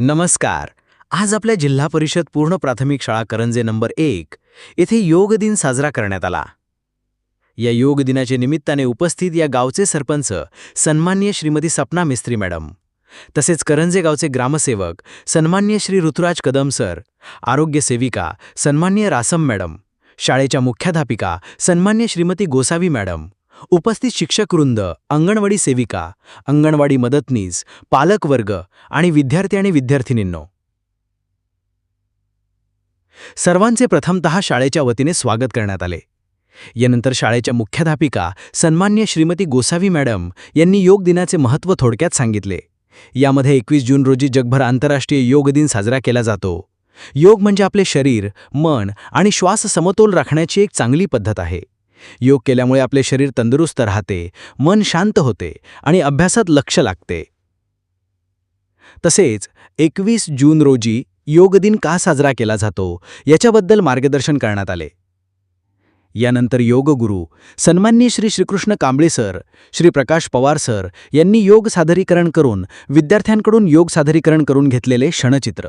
नमस्कार. आज आपल्या जिल्हा परिषद पूर्ण प्राथमिक शाळा करंजे नंबर एक येथे योग दिन साजरा करण्यात आला. या योग दिनाच्या निमित्ताने उपस्थित या गावचे सरपंच सन्मान्य श्रीमती सपना मिस्त्री मॅडम तसेच करंजे गावचे ग्रामसेवक सन्मान्य श्री ऋतुराज कदम सर आरोग्य सेविका सन्मान्य रासम मॅडम शाळेच्या मुख्याध्यापिका सन्मान्य श्रीमती गोसावी मॅडम उपस्थित शिक्षकवृंद अंगणवाडी सेविका अंगणवाडी मदतनीस पालकवर्ग आणि विद्यार्थी आणि विद्यार्थिनींनो. सर्वांचे प्रथमतः शाळेच्या वतीने स्वागत करण्यात आले. यानंतर शाळेच्या मुख्याध्यापिका सन्मान्य श्रीमती गोसावी मॅडम यांनी योग दिनाचे महत्त्व थोडक्यात सांगितले. यामध्ये एकवीस जून रोजी जगभर आंतरराष्ट्रीय योग दिन साजरा केला जातो. योग म्हणजे आपले शरीर मन आणि श्वास समतोल राखण्याची एक चांगली पद्धत आहे. योग केल्यामुळे आपले शरीर तंदुरुस्त राहते मन शांत होते आणि अभ्यासात लक्ष लागते. तसेच एकवीस जून रोजी योग दिन का साजरा केला जातो याच्याबद्दल मार्गदर्शन करण्यात आले. यानंतर योगगुरू सन्मान्य श्री श्रीकृष्ण कांबळे सर श्री प्रकाश पवार सर यांनी योग सादरीकरण करून विद्यार्थ्यांकडून योग सादरीकरण करून घेतलेले क्षणचित्र.